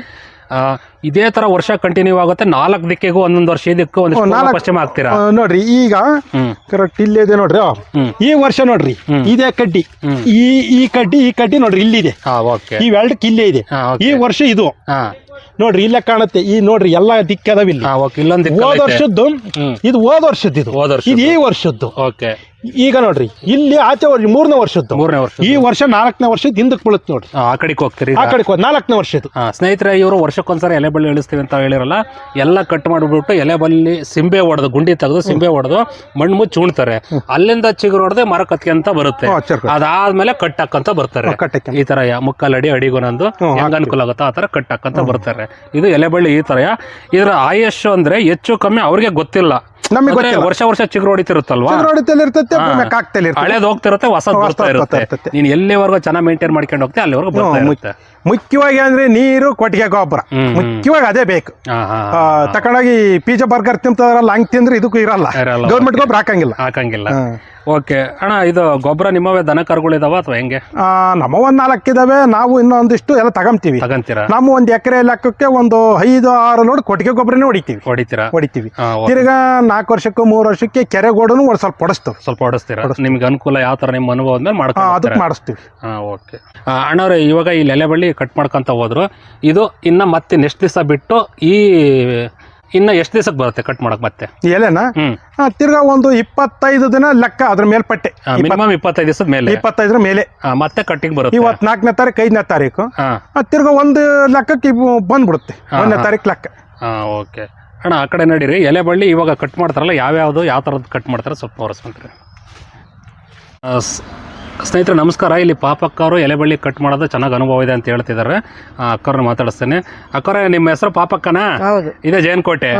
ಇದೇ ತರ ವರ್ಷ ಕಂಟಿನ್ಯೂ ಆಗುತ್ತೆ. ನಾಲ್ಕು ದಿಕ್ಕಿಗೂ ಒಂದೊಂದು ವರ್ಷ ಇದಕ್ಕೂ ಒಂದು ನಾಲ್ಕು- ಪಶ್ಚಿಮ ಆಗ್ತೀರಾ? ನೋಡ್ರಿ ಈಗ ಕರೆಕ್ಟ್ ಇಲ್ಲೇ ಇದೆ ನೋಡ್ರಿ ಈ ವರ್ಷ ನೋಡ್ರಿ. ಇದೇ ಕಡ್ಡಿ. ಈ ಈ ಕಡ್ಡಿ ಈ ಕಡ್ಡಿ ನೋಡ್ರಿ ಇಲ್ಲಿದೆ. ಓಕೆ. ಇವೆರಡಕ್ಕೆ ಇಲ್ಲೇ ಇದೆ. ಈ ವರ್ಷ ಇದು. ನೋಡ್ರಿ ಇಲ್ಲೇ ಕಾಣುತ್ತೆ. ಈ ನೋಡ್ರಿ ಎಲ್ಲಾ ದಿಕ್ಕದವಿಲ್ಲ. ಹೋದ ವರ್ಷದ್ದು ಇದು. ಹೋದ ವರ್ಷದ್ದು. ಇದು ಈ ವರ್ಷದ್ದು. ಓಕೆ. ಈಗ ನೋಡ್ರಿ ಇಲ್ಲಿ ಆಚೆ ವರ್ಷ ಮೂರನೇ ವರ್ಷದ್ದು. ಮೂರನೇ ವರ್ಷ ಈ ವರ್ಷ ನಾಲ್ಕನೇ ವರ್ಷದ ಹಿಂದಕ್ಕೆ ಬೀಳುತ್ತೆ ನೋಡ್ರಿ. ಆ ಕಡೆಗೆ ಹೋಗ್ತೀರಿ ಆ ಕಡೆ ನಾಲ್ಕನೇ ವರ್ಷದ್ದು. ಸ್ನೇಹಿತರೆ ಇವರು ವರ್ಷಕ್ಕೊಂದ್ಸರಿ ಎಲೆ ಬಳ್ಳಿ ಇಳಿಸ್ತೀವಿ ಅಂತ ಹೇಳಿರಲ್ಲ ಎಲ್ಲ ಕಟ್ ಮಾಡಿಬಿಟ್ಟು ಎಲೆ ಬಳ್ಳಿ ಸಿಂಬೆ ಹೊಡೆದು ಗುಂಡಿ ತೆಗೆದು ಸಿಂಬೆ ಹೊಡೆದು ಮಣ್ಣು ಮುಚ್ಚಿ ಉಣ್ತಾರೆ. ಅಲ್ಲಿಂದ ಚಿಗುರು ಹೊಡೆದು ಮರ ಕತ್ಕೊಂತ ಬರುತ್ತೆ. ಅದಾದ್ಮೇಲೆ ಕಟ್ ಹಾಕಂತ ಬರ್ತಾರೆ ಈ ತರ ಯಾ- ಮುಕ್ಕಾಲ್ ಅಡಿ ಅಡಿಗೊಂದೊಂದು ಹ್ಮ್, ಅನುಕೂಲ ಆಗುತ್ತೋ ಆ ತರ ಕಟ್ ಹಾಕಂತ ಬರ್ತಾರೆ. ಇದು ಎಲೆ ಬಳ್ಳಿ ಈ ತರ. ಇದರ ಆಯಸ್ಸು ಅಂದ್ರೆ ಹೆಚ್ಚು ಕಮ್ಮಿ ಅವ್ರಿಗೆ ಗೊತ್ತಿಲ್ಲ. ನಮಗೆ ಗೊತ್ತಿಲ್ಲ. ವರ್ಷ ವರ್ಷ ಚಿಗುರು ಹೊಡಿತಿರುತ್ತಲ್ವಾ? ಭೂಮ್ಯಾಗ ಆಗ್ತಲ್ಲಿ ಇರ್ತೈತೆ ಹಳೇದು ಹೋಗ್ತಿರುತ್ತೆ ಹೊಸದ್ ಬರ್ತಾ ಇರುತ್ತೆ. ನೀನು ಎಲ್ಲಿವರೆಗೂ ಚೆನ್ನಾಗಿ ಮೇಂಟೈನ್ ಮಾಡ್ಕೊಂಡು ಹೋಗ್ತೀಯ ಅಲ್ಲಿವರೆಗೂ ಬರ್ತಾ ಇರುತ್ತೆ. ಮುಖ್ಯವಾಗಿ ಅಂದ್ರೆ ನೀರು ಕೊಟ್ಟಿಗೆ ಗೊಬ್ಬರ. ಮುಖ್ಯವಾಗಿ ಅದೇ ಬೇಕು. ತಕೊಂಡೋಗಿ ಪಿಜ್ಜಾ ಬರ್ಗರ್ ತಿಂತಾರಲ್ಲ ಹಂಗ್ ತಿಂದ್ರೆ ಇದಕ್ಕೂ ಇರಲ್ಲ. ಗೌರ್ಮೆಂಟ್ ಗೊಬ್ಬರ ಹಾಕಂಗಿಲ್ಲ. ಹಾಕಂಗಿಲ್ಲ. ಓಕೆ ಅಣ್ಣ ಇದು ಗೊಬ್ಬರ ನಿಮ್ಮವೇ ದನ ಕರುಗಳಿದಾವ ಅಥವಾ ಹೆಂಗೆ? ನಮ್ಮ ಒಂದ್ ನಾಲ್ಕಿದಾವೆ ನಾವು ಇನ್ನೊಂದಿಷ್ಟು ಎಲ್ಲ ತಗೊಂತೀವಿ. ತಗಂತೀರಾ? ನಮ್ಮ ಒಂದ್ ಎಕರೆ ಲೆಕ್ಕಕ್ಕೆ ಒಂದು ಐದು ಆರು ಲೋಡ್ ಕೊಟ್ಟಿಗೆ ಗೊಬ್ಬರನೇ ಹೊಡಿತೀವಿ. ಹೊಡಿತೀರಾ? ಹೊಡಿತೀವಿ. ತಿರ್ಗಾ ನಾಲ್ಕು ವರ್ಷಕ್ಕೂ ಮೂರು ವರ್ಷಕ್ಕೆ ಕೆರೆ ಗೋಡನು ಒಂದ್ ಸ್ವಲ್ಪ ಹೊಡಿಸ್ತೀವಿ. ಸ್ವಲ್ಪ ಹೊಡಿಸ್ತೀರಾ? ನಿಮ್ಗೆ ಅನುಕೂಲ ಯಾವ ತರ ನಿಮ್ಮ ಅನುಭವ ಮೇಲೆ ಮಾಡ್ಕೊಂಡು ಅದಕ್ಕೆ ಮಾಡಿಸ್ತೀವಿ. ಓಕೆ ಅಣ್ಣವ್ರೆ ಇವಾಗ ಈ ಎಲೆ ಬಳ್ಳಿ ಕಟ್ ಮಾಡ್ಕೊಂತ ಹೋದ್ರು. ಇದು ಇನ್ನ ಮತ್ತೆ ನೆಕ್ಸ್ಟ್ ದಿವಸ ಬಿಟ್ಟು ಈ ಇನ್ನ ಎಷ್ಟು ದಿವಸಕ್ಕೆ ಬರುತ್ತೆ ಕಟ್ ಮಾಡಕ್ ಮತ್ತೆ? ಎಲೆನಾ? ತಿರ್ಗಾ ಒಂದು ಇಪ್ಪತ್ತೈದು ದಿನ ಲೆಕ್ಕ ಅದ್ರ ಮೇಲ್ಪಟ್ಟೆ ಮಿನಿಮಮ್ ಇಪ್ಪತ್ತೈದು ದಿವಸದ ಮೇಲೆ. ಇಪ್ಪತ್ತೈದರ ಮೇಲೆ. ಮತ್ತೆ ಕಟ್ಟಿಂಗ್ ಬರುತ್ತೆ. ಇವತ್ತು ನಾಲ್ಕನೇ ತಾರೀಕು ಐದನೇ ತಾರೀಕು. ತಿರ್ಗಾ ಒಂದು ಲೆಕ್ಕಕ್ಕೆ ಬಂದ್ಬಿಡುತ್ತೆ. ಒಂದನೇ ತಾರೀಕು ಲೆಕ್ಕ. ಓಕೆ. ಅಣ್ಣ ಆ ಕಡೆ ನಡೀರಿ. ಎಲೆ ಬಳ್ಳಿ ಇವಾಗ ಕಟ್ ಮಾಡ್ತಾರಲ್ಲ ಯಾವ್ಯಾವುದು ಯಾವ ಥರದ್ದು ಕಟ್ ಮಾಡ್ತಾರೆ ಸ್ವಲ್ಪ ತೋರಿಸ್ಕೊಂತೀರಿ ಸ್- ಸ್ನೇಹಿತರೆ ನಮಸ್ಕಾರ. ಇಲ್ಲಿ ಪಾಪಕ್ಕವರು ಎಲೆಬಳ್ಳಿ ಕಟ್ ಮಾಡೋದು ಚೆನ್ನಾಗಿ ಅನುಭವ ಇದೆ ಅಂತ ಹೇಳ್ತಿದ್ದಾರೆ. ಅಕ್ಕವ್ರನ್ನ ಮಾತಾಡಿಸ್ತೇನೆ. ಅಕ್ಕವ್ರೆ ನಿಮ್ಮ ಹೆಸರು ಪಾಪಕ್ಕನ? ಇದೆ ಜೇನ್ಕೋಟೆ.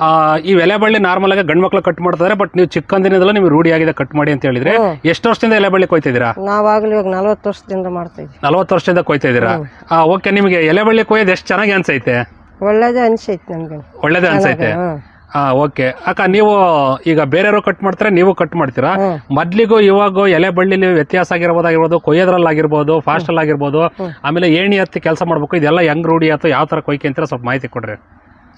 ಆ, ಈ ಎಲೆಬಳ್ಳಿ ನಾರ್ಮಲ್ ಆಗಿ ಗಂಡು ಮಕ್ಳು ಕಟ್ ಮಾಡ್ತಾರೆ ಬಟ್ ನೀವು ಚಿಕ್ಕಂದಿನದಲ್ಲ ನಿಮ್ಗೆ ರೂಢಿಯಾಗಿದೆ ಕಟ್ ಮಾಡಿ ಅಂತ ಹೇಳಿದ್ರೆ. ಎಷ್ಟು ವರ್ಷದಿಂದ ಎಲೆಬಳ್ಳಿ ಕೊಯ್ತಿದ್ದೀರಾ? ನಾವಾಗ್ಲೂ ಇವಾಗ ನಲ್ವತ್ತು ವರ್ಷದಿಂದ ಮಾಡ್ತೀವಿ ನಲ್ವತ್ತು ವರ್ಷದಿಂದ ಕೊಯ್ತಾ ಇದ್ದೀರಾ? ಓಕೆ ನಿಮಗೆ ಎಲೆಬಳ್ಳಿ ಕೊಯ್ಯೋದು ಎಷ್ಟು ಚೆನ್ನಾಗಿ ಅನ್ಸೈತೆ? ಒಳ್ಳೇದೇ ಅನ್ಸೈತೆ ನಮ್ಗೆ ಒಳ್ಳೇದೇ ಅನ್ಸೈತೆ. ಹಾ ಓಕೆ. ಅಕ್ಕ ನೀವು ಈಗ ಬೇರೆಯವರು ಕಟ್ ಮಾಡ್ತಾರೆ ನೀವು ಕಟ್ ಮಾಡ್ತೀರಾ. ಮೊದ್ಲಿಗೂ ಇವಾಗ ಎಲೆ ಬಳ್ಳಿಲಿ ವ್ಯತ್ಯಾಸ ಆಗಿರ್ಬೋದಾಗಿರ್ಬೋದು ಕೊಯ್ಯೋದ್ರಲ್ಲಾಗಿರ್ಬೋದು ಫಾಸ್ಟಲ್ಲಿ ಆಗಿರ್ಬೋದು ಆಮೇಲೆ ಏಣಿ ಹತ್ತಿ ಕೆಲಸ ಮಾಡ್ಬೇಕು ಇದೆಲ್ಲ ಹೆಂಗ್ ರೂಢಿ ಅಥವಾ ಯಾವ ತರ ಕೊಯ್ಕೆ ಸ್ವಲ್ಪ ಮಾಹಿತಿ ಕೊಡ್ರಿ.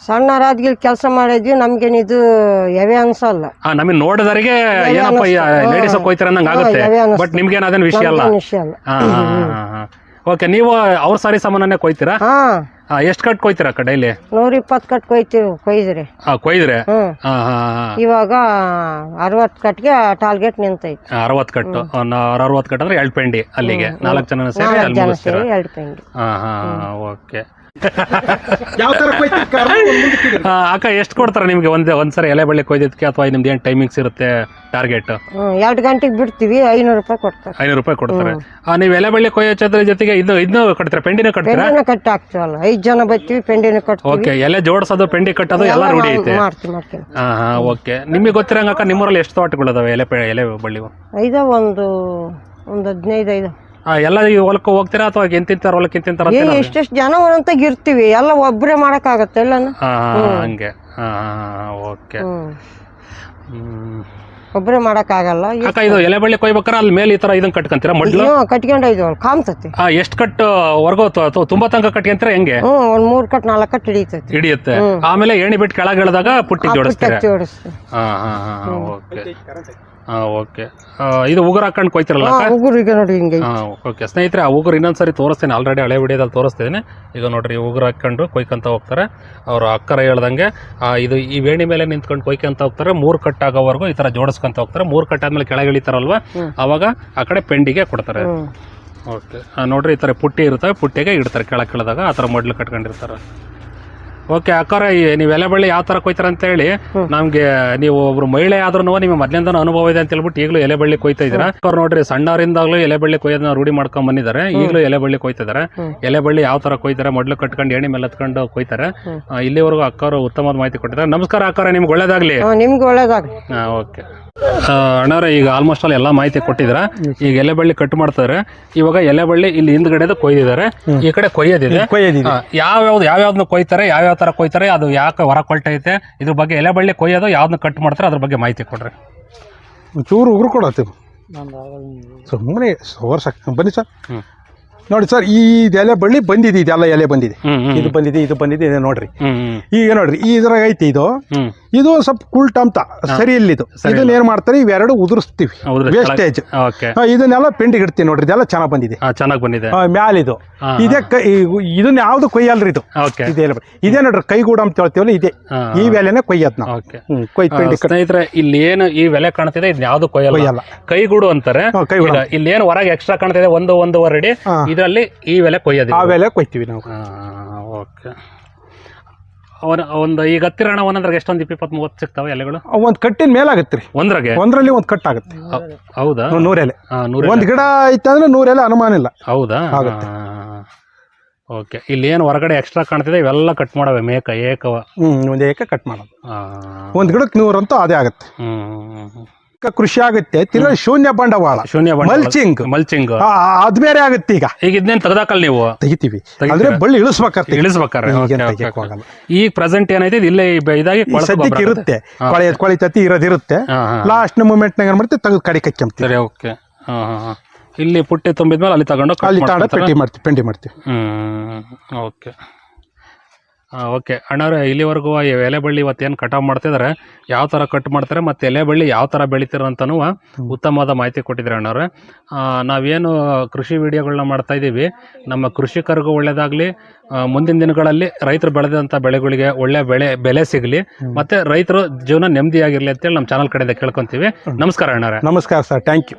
ಸಣ್ಣ ರಾಜ್ಗಿಲ್ ಕೆಲಸ ಮಾಡಿದ್ವಿ ನಮ್ಗೇನಿದು ಎವೆ ಅನ್ಸಲ್ಲ. ಆ ನಮಗೆ ನೋಡಿದವರಿಗೆ ಏನಪ್ಪ. ಲೇಡೀಸ್ ಕೊಯ್ತಾರ ಅನ್ನಂಗೆ ಆಗುತ್ತೆ. ಹಾ. ಬಟ್ ನಿಮ್ಗೇನು ಅದೇನು ವಿಷಯ ಅಲ್ಲ. ಹಾ ವಿಷಯ ಅಲ್ಲ ಹಾ. ಓಕೆ ನೀವು ಅವ್ರ ಸಾರಿ ಸಾಮಾನನ್ನೇ ಕೊಯ್ತೀರಾ? ಹಾ. ಎಷ್ಟು ಕಟ್ ಕೊಯ್ತೀರಾ ಅಕ್ಕ ಡೈಲಿ? ನೂರ ಇಪ್ಪತ್ತು ಕಟ್ ಕೊಯ್ತೀವಿ ಕೊಯ್ದ್ರಿ. ಹಾ ಕೊಯ್ದ್ರೆ? ಹ್ಮ್ ಹಾ ಹಾ ಹಾ ಇವಾಗ ಅರವತ್ತು ಕಟ್ಗೆ ಟಾರ್ಗೆಟ್ ನಿಂತೈತಿ. ಅರವತ್ತು ಕಟ್ಟು. ಅರವತ್ತು ಕಟ್ ಅಂದ್ರೆ ಎರಡು ಪೆಂಡಿ ಅಲ್ಲಿಗೆ ನಾಲ್ಕು ಜನ ಸೇರಿ ನಾಲ್ಕು ಅಲ್ಲಿ ಜನ ಮುಗಿಸ್ತೀರಾ? ಎರಡು ಪೆಂಡಿ ಹಾ ಹಾ ಓಕೆ. <laughs> ಯಾವ ತರ ಅಕ್ಕ ಎಷ್ಟು ಕೊಡ್ತಾರೆ ನಿಮ್ಗೆ? ಒಂದೇ ಒಂದ್ಸರಿ ಎಲೆ ಬಳ್ಳಿ ಕೊಯ್ದಿದ್ದಕ್ಕೆ ಅಥವಾ ನಿಮ್ದು ಏನು ಟೈಮಿಂಗ್ಸ್ ಇರುತ್ತೆ ಟಾರ್ಗೆಟ್ ಎರಡು ಗಂಟೆಗೆ ಬಿಡ್ತೀವಿ ಐನೂರು ರೂಪಾಯಿ ಕೊಡ್ತಾರೆ. ಐನೂರು ರೂಪಾಯಿ ಕೊಡ್ತಾರೆ. ಆ, ನೀವು ಎಲೆ ಬಳ್ಳಿ ಕೊಯ್ಯೋದ್ರ ಜೊತೆಗೆ ಇದು ಇದನ್ನು ಕಟ್ತಾರೆ? ಪೆಂಡಿನ ಕಟ್ತೀರಾ? ಪೆಂಡಿನ ಕಟ್ಟಿ ಹಾಕ್ತೀವಲ್ಲ ಐದು ಜನ ಬರ್ತೀವಿ ಪೆಂಡಿನ ಕಟ್ತೀವಿ. ಓಕೆ ಎಲೆ ಜೋಡಿಸೋದು ಪೆಂಡಿ ಕಟ್ಟೋದು ಎಲ್ಲ ರೂಢಿ ಐತೆ. ಮಾಡ್ತೀವಿ ಮಾಡ್ತೀವಿ ಹಾ ಹಾ ಓಕೆ. ನಿಮಗೆ ಗೊತ್ತಿರಂಗ ಅಕ್ಕ ನಿಮ್ಮೂರಲ್ಲಿ ಎಷ್ಟು ತೋಟಗಳಿದಾವೆ ಎಲೆ ಪೆ ಎಲೆ ಬಳ್ಳಿವು? ಐದ ಒಂದು ಒಂದು ಹದಿನೈದು ಐದು. ಎಲ್ಲ ಈ ಹೊಲಕ್ಕೆ ಹೋಗ್ತೀರಾ ಅಥವಾ ಎಂತಿಂತಾರ ಹೊಲಕ್ಕೆ ಎಂತಿಂತಾರ ಏ ಎಷ್ಟೆಷ್ಟು ಜನ ಒಂದಂತಾಗ ಇರ್ತೀವಿ. ಎಲ್ಲ ಒಬ್ಬರೇ ಮಾಡೋಕ್ಕಾಗತ್ತೆ ಎಲ್ಲನ. ಹಂಗೆ. ಹಾ ಓಕೆ. ಒಬ್ಬರೇ ಮಾಡೋಕ್ಕಾಗಲ್ಲ. ಅಕ್ಕ ಇದು ಎಲೆ ಬಳ್ಳಿ ಕೊಯ್ಬೇಕಾರೆ ಅಲ್ಲಿ ಮೇಲೆ ಈ ತರ ಇದನ್ನ ಕಟ್ಕೊಂತೀರಾ? ಮಡ್ಲು? ಹ್ಞೂ ಕಟ್ಕೊಂಡೈದು ಕಾಮ್ತತಿ ಆ ಎಷ್ಟು ಕಟ್ ವರ್ಗೋ ತುಂಬಾ ತನಕ ಕಟ್ಕೊಂತೀರಾ ಹೆಂಗೆ? ಹ್ಞೂ ಒಂದು ಮೂರು ಕಟ್ ನಾಲ್ಕು ಕಟ್ ಹಿಡಿತೈತಿ ಹಿಡಿಯುತ್ತೆ. ಆಮೇಲೆ ಏಣಿ ಬಿಟ್ಟು ಕೆಳಗೆ ಇಳಿದಾಗ ಪುಟ್ಟಿ ಜೋಡಿಸ್ತೀರಾ? ಜೋಡಿಸ್ತೀವಿ. ಹಾ ಹಾ ಹಾ ಓಕೆ. ಹಾ ಓಕೆ ಇದು ಉಗುರು ಹಾಕೊಂಡು ಕೊಯ್ತಿರಲ್ಲ ಉಗುರು ಈಗ ನೋಡಿ ಹಿಂಗೆ. ಹಾ ಓಕೆ ಸ್ನೇಹಿತರೆ ಆ ಉಗುರು ಇನ್ನೊಂದ್ಸರಿ ತೋರಿಸ್ತೇನೆ. ಆಲ್ರೆಡಿ ಹಳೆ ವಿಡಿಯೋದಲ್ಲಿ ತೋರಿಸ್ತಿದ್ದೀನಿ ಈಗ ನೋಡ್ರಿ ಉಗುರು ಹಾಕೊಂಡು ಕೊಯ್ಕೊಂತ ಹೋಗ್ತಾರೆ. ಅವರು ಅಕ್ಕರ ಹೇಳ್ದಂಗೆ ಆ, ಇದು ಈ ವೇಣಿ ಮೇಲೆ ನಿಂತ್ಕೊಂಡು ಕೊಯ್ಕೊಂತ ಹೋಗ್ತಾರೆ. ಮೂರು ಕಟ್ ಆಗೋವರೆಗೂ ಈ ಥರ ಜೋಡಿಸ್ಕೊಂತ ಹೋಗ್ತಾರೆ. ಮೂರು ಕಟ್ ಆದ್ಮೇಲೆ ಕೆಳಗೆ ಇಳಿತಾರಲ್ವ? ಅವಾಗ ಆ ಕಡೆ ಪೆಂಡಿಗೆ ಕೊಡ್ತಾರೆ. ಓಕೆ ನೋಡ್ರಿ ಈ ಥರ ಪುಟ್ಟಿ ಇರ್ತವೆ ಪುಟ್ಟಿಗೆ ಇಡ್ತಾರೆ. ಕೆಳಗೆ ಕೆಳದಾಗ ಆ ಥರ ಮೊಡ್ಲು ಕಟ್ಕೊಂಡಿರ್ತಾರೆ. ಓಕೆ ಅಕ್ಕಾರ ನೀವು ಎಲೆ ಬಳ್ಳಿ ಯಾವ ತರ ಕೊಯ್ತಾರ ಅಂತ ಹೇಳಿ ನಮ್ಗೆ ನೀವು ಒಬ್ರು ಮಹಿಳೆ ಆದ್ರೂ ನಿಮಗೆ ಮೊದ್ಲಿಂದ ಅನುಭವ ಇದೆ ಅಂತ ಹೇಳ್ಬಿಟ್ಟು ಈಗಲೂ ಎಲೆ ಬಳ್ಳಿ ಕೊಯ್ತಾ ಇದ್ದೀರಾ. ಅವ್ರು ನೋಡ್ರಿ ಸಣ್ಣವರಿಂದಾಗ್ಲೂ ಎಲೆ ಬಳ್ಳಿ ಕೊಯ್ಯೋದನ್ನ ರೂಢಿ ಮಾಡ್ಕೊಂಡ್ ಬಂದಿದ್ದಾರೆ. ಈಗಲೂ ಎಲೆ ಬಳ್ಳಿ ಕೊಯ್ತಿದ್ದಾರೆ ಎಲೆ ಬಳ್ಳಿ ಯಾವ ತರ ಕೊಯ್ತಾರೆ ಮೊದ್ಲು ಕಟ್ಕೊಂಡು ಎಣ್ಣೆ ಮೇಲೆ ಹತ್ಕೊಂಡು ಕೊಯ್ತಾರೆ. ಇಲ್ಲಿವರೆಗೂ ಅಕ್ಕವರು ಉತ್ತಮವಾದ ಮಾಹಿತಿ ಕೊಟ್ಟಿದ್ದಾರೆ. ನಮಸ್ಕಾರ ಅಕ್ಕಾರ ನಿಮ್ಗೆ ಒಳ್ಳೇದಾಗ್ಲಿ. ನಿಮ್ಗೆ ಒಳ್ಳೇದಾಗ್ಲಿ. ಹಾಂ ಓಕೆ. ಅಣ್ಣವ್ರೆ ಈಗ ಆಲ್ಮೋಸ್ಟ್ ಆಲ್ ಎಲ್ಲಾ ಮಾಹಿತಿ ಕೊಟ್ಟಿದ್ರ ಈಗ ಎಲೆ ಬಳ್ಳಿ ಕಟ್ ಮಾಡ್ತಾರೆ. ಇವಾಗ ಎಲೆ ಬಳ್ಳಿ ಇಲ್ಲಿ ಹಿಂದ್ಗಡೆ ಕೊಯ್ದಿದ್ದಾರೆ. ಈ ಕಡೆ ಕೊಯ್ಯೋದಿದೆ. ಕೊಯ್ಯೋದಿದೆ. ಯಾವ್ಯಾವ್ದು ಯಾವ್ಯಾವ್ದನ್ನ ಕೊಯ್ತಾರೆ ಯಾವ ತರ ಕೊಯ್ತಾರೆ ಅದು ಯಾಕೆ ಹೊರ ಕೊಲ್ಟೈತೆ ಇದ್ರ ಬಗ್ಗೆ ಎಲೆ ಬಳ್ಳಿ ಕೊಯ್ಯೋದು ಯಾವ್ದನ್ನ ಕಟ್ ಮಾಡ್ತಾರೆ ಅದ್ರ ಬಗ್ಗೆ ಮಾಹಿತಿ ಕೊಡ್ರಿ. ಚೂರು ಉಗುರು ಕೊಡತ್ತೀವಿ ಸುಮ್ಮನೆ ಸೋರ್ಸ್ ಬನ್ನಿ ಸರ್. ಹ್ಮ್. ನೋಡಿ ಸರ್ ಈ ಎಲೆ ಬಳ್ಳಿ ಬಂದಿದೆ ಇದೆಲ್ಲ ಎಲೆ ಬಂದಿದೆ. ಇದು ಬಂದಿದೆ ಇದು ಬಂದಿದೆ ಇದೆ ನೋಡ್ರಿ. ಈಗ ನೋಡ್ರಿ ಈ ಇದ್ರಾಗ ಐತಿ ಇದು. ಇದು ಸ್ವಲ್ಪ ಕುಲ್ಟಂತ ಸರಿ ಇಲ್ಲಿದು ಇದನ್ನ ಏನ್ ಮಾಡ್ತಾರೆ ಇವೆರಡು ಉದುರಿಸ್ತೀವಿ. ವೇಸ್ಟೇಜ್ ಇದನ್ನೆಲ್ಲ ಪೆಂಡಿಗೆ ಇಡ್ತೀವಿ ನೋಡ್ರಿ ಇದೆಲ್ಲ ಚೆನ್ನಾಗ್ ಬಂದಿದೆ. ಚೆನ್ನಾಗ್ ಬಂದಿದೆ. ಮ್ಯಾಲ ಇದು. ಕೈ ಇದನ್ನ ಯಾವ್ದು ಕೊಯ್ಯಲ್ರಿ ಇದು? ಇದೇ ಇದೇ ನೋಡ್ರಿ ಕೈಗೂಡ ಅಂತ ಹೇಳ್ತೀವಲ್ಲ ಇದೆ. ಈ ವೆಲೆನೆ ಕೊಯ್ಯದ್ ನಾವು. ಪೆಂಡಿ ಸ್ನೇಹಿತರೆ ಇಲ್ಲಿ ಏನು ಈ ವೆಲೆ ಕಾಣ್ತಿದೆ ಇದ್ ಯಾವ್ದು ಕೊಯ್ಯಲ್ಲ? ಕೈಗೂಡು ಅಂತಾರೆ. ಇಲ್ಲಿ ಏನು ಹೊರಗೆ ಎಕ್ಸ್ಟ್ರಾ ಕಾಣ್ತಿದೆ ಒಂದು ಒಂದೂವರೆ ಅಡಿ. ಇದರಲ್ಲಿ ಈ ವೆಲೆ ಕೊಯ್ಯೋದು ಆ ವೆಲೆ ಕೊಯ್ತೀವಿ ನಾವು. ಓಕೆ. ಅವನ ಒಂದು ಈಗ ಹತ್ತಿರ ಹಣ ಒಂದ್ರಾಗ ಎಷ್ಟೊಂದು ಇಪ್ಪತ್ತು ಮೂವತ್ತು ಸಿಗ್ತಾವೆ ಎಲೆಗಳು? ಒಂದು ಕಟ್ಟಿನ ಮೇಲಾಗತ್ರಿ. ಒಂದ್ರಾಗೆ? ಒಂದ್ರಲ್ಲಿ ಒಂದು ಕಟ್ ಆಗುತ್ತೆ ಹೌದಾ? ನೂರೆಲೆ. ಒಂದ್ ಗಿಡ ಐತೆ ಅಂದ್ರೆ ನೂರೆಲೆ ಅನುಮಾನ ಇಲ್ಲ. ಹೌದಾ? ಓಕೆ. ಇಲ್ಲಿ ಏನು ಹೊರಗಡೆ ಎಕ್ಸ್ಟ್ರಾ ಕಾಣ್ತಿದೆ ಇವೆಲ್ಲ ಕಟ್ ಮಾಡವೆ ಮೇಕ ಏಕವ? ಹ್ಮ್ ಒಂದ್ ಏಕ ಕಟ್ ಮಾಡೋದು. ಒಂದ್ ಗಿಡಕ್ಕೆ ನೂರಂತೂ ಅದೇ ಆಗುತ್ತೆ. ಹ್ಮ್. ಈಗ ಕೃಷಿ ಆಗುತ್ತೆ. ತಿರ್ಗಾ ಶೂನ್ಯ ಬಂಡವಾಳ. ಶೂನ್ಯ ಮಲ್ಚಿಂಗ್. ಮಲ್ಚಿಂಗ್. ಅದ್ ಬೇರೆ ಆಗುತ್ತೆ ಈಗ. ಈಗ ಇದನ್ನೇನು ತಗದಾಕಲ್ ನೀವು? ತೆಗಿತೀವಿ. ತೆಗಿತೀರಾ? ಅಂದ್ರೆ ಬಳ್ಳಿ ಇಳಿಸ್ಬೇಕಾಗ್ತದೆ ಇಳಿಸ್ಬೇಕಾರೆ ಈಗೇನ್ ಓಕೆ, ಓಕೆ, ತೆಗಿಯಕ್ ಓಕೆ. ಹೋಗಲ್ಲ. ಈಗ ಪ್ರೆಸೆಂಟ್ ಏನೈತೆ ಇದು ಇಲ್ಲೇ ಇದಾಗಿ ಈ ಕೊಳ್ತು ಸದ್ಯಕ್ಕೆ ಗೊಬ್ಬರ ಇರುತ್ತೆ. ಹಾ. ಕೊಳೆ ಕೊಳಿ ತತ್ತಿ ಇರೋದಿರುತ್ತೆ ಹಾ, ಹಾ. ಲಾಸ್ಟ್ ಮೂಮೆಂಟ್ ನಾಗ ಏನ್ ಮಾಡ್ತೀವಿ? ತೆಗೆದು ಕಡೆ ಕಚ್ಚಂತೀವಿ ಸರಿ ಓಕೆ. ಹಾಂ ಹಾಂ ಹಾಂ. ಇಲ್ಲಿ ಪುಟ್ಟಿ ತುಂಬಿದ್ಮೇಲೆ ಅಲ್ಲಿ ತಗೊಂಡು cut ಅಲ್ಲಿ ತಾಂಡ ಮಾಡ್ಕೊಳ್ತಾರಾ? ಪೆಟ್ಟಿ ಮಾಡ್ತೀವಿ ಪೆಂಡಿ ಮಾಡ್ತೀವಿ. ಹ್ಮ್. ಓಕೆ. ಓಕೆ. ಅಣ್ಣವ್ರೆ ಇಲ್ಲಿವರೆಗೂ ಈ ಎಲೆ ಬಳ್ಳಿ ಇವತ್ತೇನು ಕಟಾವು ಮಾಡ್ತಿದ್ದಾರೆ ಯಾವ ಥರ ಕಟ್ ಮಾಡ್ತಾರೆ ಮತ್ತು ಎಲೆ ಬಳ್ಳಿ ಯಾವ ಥರ ಬೆಳಿತಾರೆ ಅಂತನೂ ಉತ್ತಮವಾದ ಮಾಹಿತಿ ಕೊಟ್ಟಿದ್ದಾರೆ ಅಣ್ಣವ್ರೆ. ನಾವೇನು ಕೃಷಿ ವಿಡಿಯೋಗಳನ್ನ ಮಾಡ್ತಾ ಇದ್ದೀವಿ. ನಮ್ಮ ಕೃಷಿಕರಿಗೂ ಒಳ್ಳೆಯದಾಗಲಿ ಮುಂದಿನ ದಿನಗಳಲ್ಲಿ ರೈತರು ಬೆಳೆದಂಥ ಬೆಳೆಗಳಿಗೆ ಒಳ್ಳೆ ಬೆಳೆ ಬೆಲೆ ಸಿಗಲಿ. ಮತ್ತು ರೈತರು ಜೀವನ ನೆಮ್ಮದಿಯಾಗಿರಲಿ ಅಂತೇಳಿ ನಮ್ಮ ಚಾನಲ್ ಕಡೆಯಿಂದ ಕೇಳ್ಕೊತೀವಿ. ನಮಸ್ಕಾರ ಅಣ್ಣವ್ರೆ. ನಮಸ್ಕಾರ ಸರ್. Thank you.